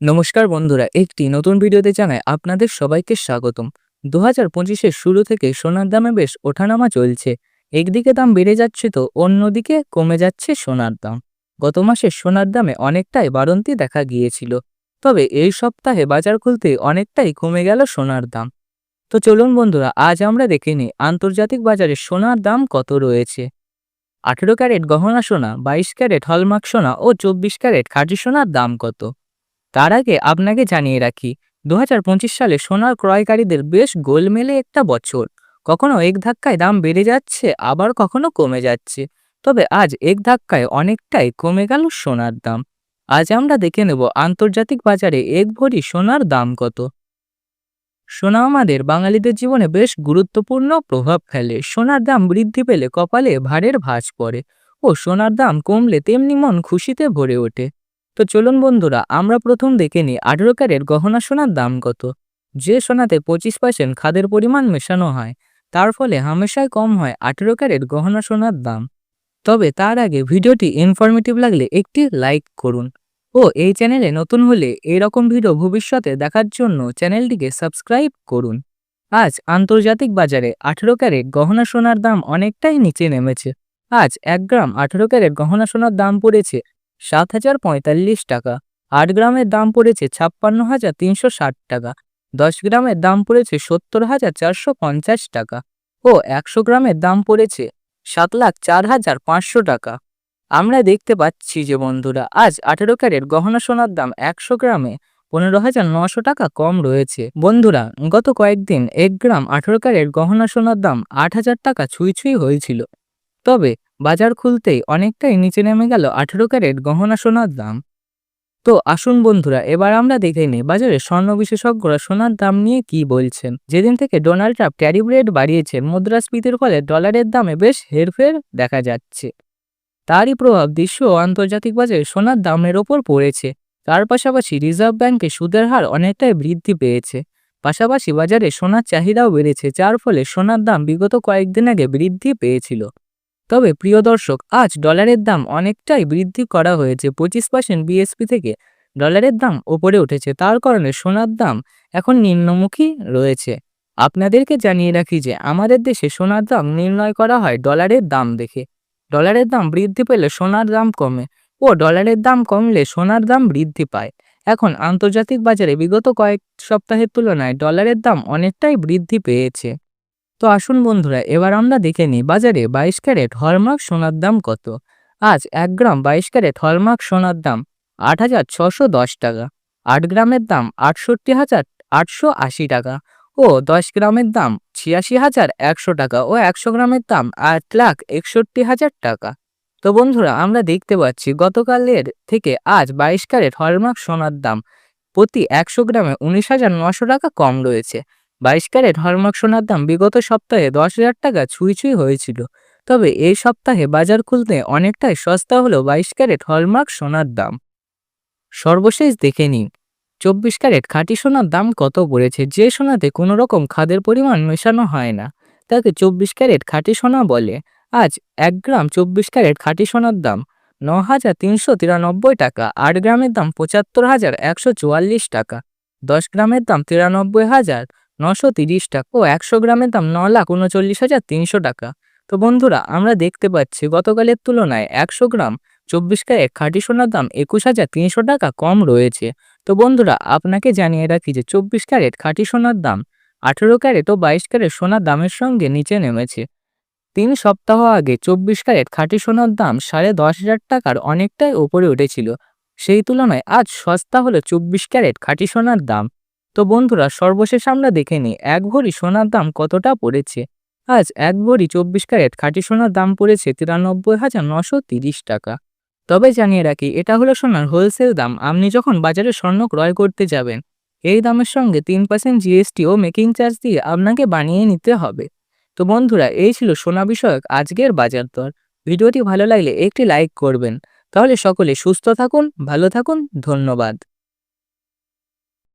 নমস্কার বন্ধুরা, একটি নতুন ভিডিওতে জানাই আপনাদের সবাইকে স্বাগতম। দু হাজার পঁচিশের শুরু থেকে সোনার দামে বেশ ওঠানামা চলছে। একদিকে দাম বেড়ে যাচ্ছে তো, অন্যদিকে কমে যাচ্ছে সোনার দাম। গত মাসে সোনার দামে অনেকটাই বাড়ন্তি দেখা গিয়েছিল। তবে এই সপ্তাহে বাজার খুলতে অনেকটাই কমে গেল সোনার দাম। তো চলুন বন্ধুরা, আজ আমরা দেখে নিই আন্তর্জাতিক বাজারে সোনার দাম কত রয়েছে। আঠেরো ক্যারেট গহনা সোনা, বাইশ ক্যারেট হলমার্ক সোনা ও চব্বিশ ক্যারেট খাঁটি সোনার দাম কত। তার আগে আপনাকে জানিয়ে রাখি দু হাজার পঁচিশ সালে সোনার ক্রয়কারীদের বেশ গোলমেলে একটা বছর। কখনো এক ধাক্কায় দাম বেড়ে যাচ্ছে, আবার কখনো কমে যাচ্ছে। তবে আজ এক ধাক্কায় অনেকটাই কমে গেল সোনার দাম। আজ আমরা দেখে নেব আন্তর্জাতিক বাজারে এক ভরি সোনার দাম কত। সোনা আমাদের বাঙালিদের জীবনে বেশ গুরুত্বপূর্ণ প্রভাব ফেলে। সোনার দাম বৃদ্ধি পেলে কপালে ভারের ভাঁজ পড়ে ও সোনার দাম কমলে তেমনি মন খুশিতে ভরে ওঠে। তো চলুন বন্ধুরা, আমরা প্রথম দেখে নিই আঠেরো ক্যারেট গহনা সোনার দাম কত। যে সোনাতে পঁচিশ পার্সেন্ট খাদের পরিমাণ মেশানো হয়, তার ফলে হামেশাই কম হয় আঠেরো ক্যারেট গহনা সোনার দাম। তবে তার আগে ভিডিওটি ইনফরমেটিভ লাগলে একটি লাইক করুন। ও এই চ্যানেলে নতুন হলে এরকম ভিডিও ভবিষ্যতে দেখার জন্য চ্যানেলটিকে সাবস্ক্রাইব করুন। আজ আন্তর্জাতিক বাজারে আঠেরো ক্যারেট গহনা সোনার দাম অনেকটাই নিচে নেমেছে। আজ এক গ্রাম আঠেরো ক্যারেট গহনা সোনার দাম পড়েছে সাত হাজার পঁয়তাল্লিশ টাকা। আট গ্রামের দাম পড়েছে ছাপ্পান্ন হাজার তিনশো ষাট টাকা। দশ গ্রামের দাম পড়েছে সত্তর হাজার চারশো পঞ্চাশ টাকা। ও একশো গ্রামের দাম পড়েছে সাত লাখ চার হাজার পাঁচশো টাকা। আমরা দেখতে পাচ্ছি যে বন্ধুরা, আজ আঠেরো ক্যারেট গহনা সোনার দাম একশো গ্রামে পনেরো হাজার নশো টাকা কম রয়েছে। বন্ধুরা, গত কয়েকদিন এক গ্রাম আঠেরো ক্যারেট গহনা সোনার দাম আট হাজার টাকা ছুঁই ছুঁই হয়েছিল। তবে বাজার খুলতেই অনেকটাই নিচে নেমে গেল আঠেরো ক্যারেট গহনা সোনার দাম। তো আসুন বন্ধুরা, এবার আমরা দেখে নিই বাজারে স্বর্ণ বিশেষজ্ঞরা সোনার দাম নিয়ে কি বলছেন। যেদিন থেকে ডোনাল্ড ট্রাম্প ট্যারিফ রেট বাড়িয়েছেন, মুদ্রাস্ফীতির ফলে ডলারের দামে বেশ হেরফের দেখা যাচ্ছে। তারই প্রভাব বিশ্ব আন্তর্জাতিক বাজারে সোনার দামের ওপর পড়েছে। তার পাশাপাশি রিজার্ভ ব্যাংকে সুদের হার অনেকটাই বৃদ্ধি পেয়েছে। পাশাপাশি বাজারে সোনার চাহিদাও বেড়েছে, যার ফলে সোনার দাম বিগত কয়েকদিন আগে বৃদ্ধি পেয়েছিল। তবে প্রিয় দর্শক, আজ ডলারের দাম অনেকটাই বৃদ্ধি করা হয়েছে। পঁচিশ পার্সেন্ট বিএসপি থেকে ডলারের দাম ওপরে উঠেছে। তার কারণে সোনার দাম এখন নিম্নমুখী রয়েছে। আপনাদেরকে জানিয়ে রাখি যে, আমাদের দেশে সোনার দাম নির্ণয় করা হয় ডলারের দাম দেখে। ডলারের দাম বৃদ্ধি পেলে সোনার দাম কমে ও ডলারের দাম কমলে সোনার দাম বৃদ্ধি পায়। এখন আন্তর্জাতিক বাজারে বিগত কয়েক সপ্তাহের তুলনায় ডলারের দাম অনেকটাই বৃদ্ধি পেয়েছে। তো আসুন বন্ধুরা, এবার আমরা দেখে নিই বাজারে বাইশ ক্যারেট হলমার্ক সোনার দাম কত? আজ এক গ্রাম বাইশ ক্যারেট হলমার্ক সোনার দাম আট হাজার ছশো দশ টাকা, আট গ্রামের দাম আটষট্টি হাজার আটশো আশি টাকা ও দশ গ্রামের দাম ছিয়াশি হাজার একশো টাকা ও একশো গ্রামের দাম আট লাখ একষট্টি হাজার টাকা। তো বন্ধুরা, আমরা দেখতে পাচ্ছি গতকালের থেকে আজ বাইশ ক্যারেট হলমার্ক সোনার দাম প্রতি একশো গ্রামে উনিশ হাজার নশো টাকা কম রয়েছে। বাইশ ক্যারেট হলমার্ক সোনার দাম বিগত সপ্তাহে দশ হাজার টাকা ছুঁই ছুঁই হয়েছিল। তবে এই সপ্তাহে বাজার খুলতে অনেকটাই সস্তা হলো বাইশ ক্যারেট হলমার্ক সোনার দাম। সর্বশেষ দেখে নিন চব্বিশ ক্যারেট খাঁটি সোনার দাম কত পড়েছে? যে সোনাতে কোনো রকম খাদের পরিমাণ মেশানো হয় না, তাকে চব্বিশ ক্যারেট খাঁটি সোনা বলে। আজ এক গ্রাম চব্বিশ ক্যারেট খাঁটি সোনার দাম ন হাজার তিনশো তিরানব্বই টাকা, আট গ্রামের দাম পঁচাত্তর হাজার একশো চুয়াল্লিশ টাকা, দশ গ্রামের দাম তিরানব্বই হাজার নশো তিরিশ টাকা। ও একশো গ্রামের দাম ন লাখ উনচল্লিশ হাজার তিনশো টাকা। তো বন্ধুরা, আমরা দেখতে পাচ্ছি গতকালের তুলনায় একশো গ্রাম চব্বিশ ক্যারেট খাঁটি সোনার দাম একুশ হাজার তিনশো টাকা কম রয়েছে। তো বন্ধুরা, আপনাকে জানিয়ে রাখি যে চব্বিশ ক্যারেট খাঁটি সোনার দাম, আঠেরো ক্যারেট ও বাইশ ক্যারেট সোনার দামের সঙ্গে নিচে নেমেছে। তিন সপ্তাহ আগে চব্বিশ ক্যারেট খাঁটি সোনার দাম সাড়ে দশ হাজার টাকার অনেকটাই ওপরে উঠেছিল। সেই তুলনায় আজ সস্তা হলো চব্বিশ ক্যারেট খাঁটি সোনার দাম। তো বন্ধুরা, সর্বশেষ আমরা দেখে নিই, এক ভরি সোনার দাম কতটা পড়েছে? আজ এক ভরি চব্বিশ ক্যারেট, খাঁটি সোনার দাম পড়েছে তিরানব্বই হাজার নশো তিরিশ টাকা। তবে জানিয়ে রাখি, এটা হলো সোনার হোলসেল দাম। আপনি যখন বাজারে স্বর্ণ ক্রয় করতে যাবেন, এই দামের সঙ্গে তিন পার্সেন্ট জিএসটি ও মেকিং চার্জ দিয়ে আপনাকে বানিয়ে নিতে হবে। তো বন্ধুরা, এই ছিল সোনা বিষয়ক আজকের বাজার দর। ভিডিওটি ভালো লাগলে একটি লাইক করবেন। তাহলে সকলে সুস্থ থাকুন, ভালো থাকুন, ধন্যবাদ।